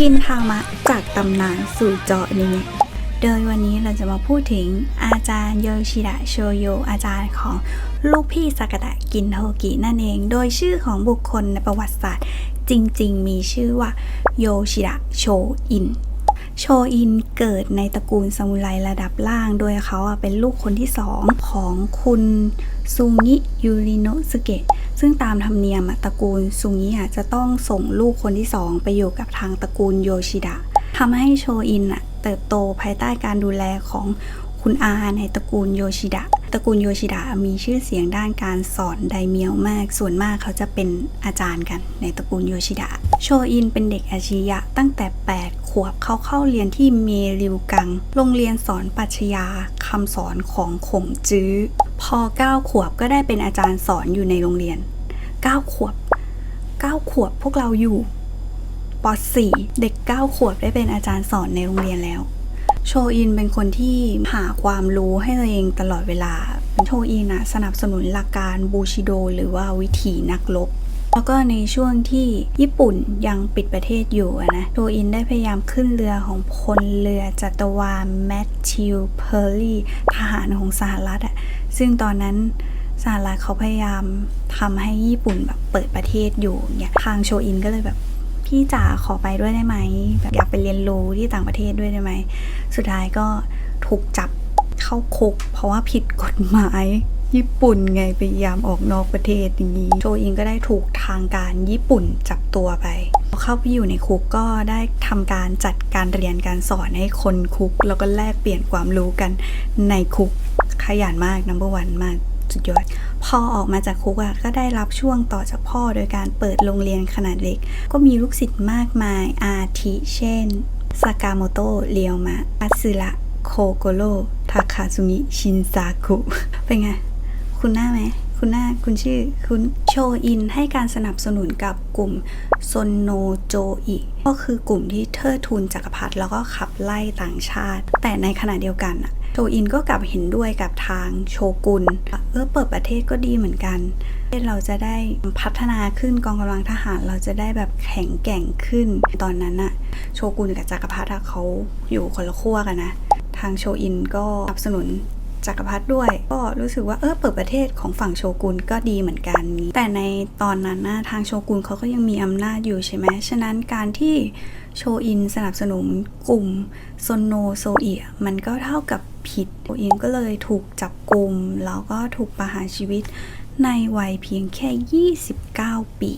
กินทามะจากตำนานสู่เจาะนี้โดยวันนี้เราจะมาพูดถึงอาจารย์โยชิดะโชโยอาจารย์ของลูกพี่สากดะกินโทกินั่นเอง โดยชื่อของบุคคลในประวัติศาสตร์ จริงๆ มีชื่อว่าโยชิดะโชอินโชอินเกิดในตระกูลซามูไรระดับล่าง โดยเขาเป็นลูกคนที่สองของคุณซุงิยูริโนสเกะ ซึ่งตามธรรมเนียมตระกูลซุงิอะจะต้องส่งลูกคนที่สองไปอยู่กับทางตระกูลโยชิดะทำให้โชอินอะเติบโตภายใต้การดูแลของคุณอาในตระกูลโยชิดะ ตระกูลโยชิดะมีชื่อเสียงด้านการสอนไดเมียวมาก ส่วนมากเขาจะเป็นอาจารย์กันในตระกูลโยชิดะ โชอินเป็นเด็กอาชียะตั้งแต่ 8 ขวบเขาเข้าเรียนที่เมริวกัง โรงเรียนสอนปัชญาคำสอนของขงจื้อ พอ 9 ขวบก็ได้เป็นอาจารย์สอนอยู่ในโรงเรียน 9 ขวบ 9 ขวบพวกเราอยู่ป .4 เด็ก 9 ขวบได้เป็นอาจารย์สอนในโรงเรียนแล้ว โชอินเป็นคนที่หาความรู้ให้ตัวเองตลอดเวลา โชอินนะสนับสนุนหลักการบูชิโด หรือว่าวิถีนักรบแล้วก็ในช่วงที่ญี่ปุ่นยังปิดประเทศอยู่นะโชอินได้พยายามขึ้นเรือของพลเรือจัตวาแมทธิวเพอร์ลี่ทหารของสหรัฐอะซึ่งตอนนั้น สหรัฐเขาพยายามทำให้ญี่ปุ่นแบบเปิดประเทศอยู่เนี่ยทางโชอินก็เลยแบบพี่จ๋าขอไปด้วยได้ไหมแบบอยากไปเรียนรู้ที่ต่างประเทศด้วยได้ไหม สุดท้ายก็ถูกจับเข้าคุก เพราะว่าผิดกฎหมายญี่ปุ่นไงพยายามออกนอกประเทศอย่างนี้โจอินก็ได้ถูกทางการญี่ปุ่นจับตัวไปเข้าไปอยู่ในคุกก็ได้ทำการจัดการเรียนการสอนให้คนคุก แล้วก็แลกเปลี่ยนความรู้กันในคุกขยันมากนัมเบอร์วันมาก สุดยอด พอออกมาจากคุกอะก็ได้รับช่วงต่อจากพ่อโดยการเปิดโรงเรียนขนาดเล็ก ก็มีลูกศิษย์มากมายอาทิเช่นสากาโมโตะเรียวมะอัตสึระโคโกโรทาคาซุมิชินซากุเป็นไง คุณหน้าไหมคุณหน้าคุณชื่อคุณโชอินให้การสนับสนุนกับกลุ่มซนโนโจอิก็คือกลุ่มที่เทิดทูนจักรพรรดิแล้วก็ขับไล่ต่างชาติ แต่ในขณะเดียวกันโชอินก็กลับเห็นด้วยกับทางโชกุน เออเปิดประเทศก็ดีเหมือนกัน เราจะได้พัฒนาขึ้นกองกำลังทหารเราจะได้แบบแข็งแกร่งขึ้น ตอนนั้นอะโชกุนกับจักรพรรดิเขาอยู่คนละขั้วกันนะ ทางโชอินก็สนับสนุนจักรพรรดิด้วย ก็รู้สึกว่าเออเปิดประเทศของฝั่งโชกุนก็ดีเหมือนกัน แต่ในตอนนั้นนะทางโชกุนเขาก็ยังมีอำนาจอยู่ใช่ไหมฉะนั้นการที่โชอินสนับสนุนกลุ่มโซนโนโซเอียมันก็เท่ากับ ผิด ตัวเองก็เลยถูกจับกลุ่มแล้วก็ถูกประหารชีวิตในวัยเพียงแค่ 29 ปี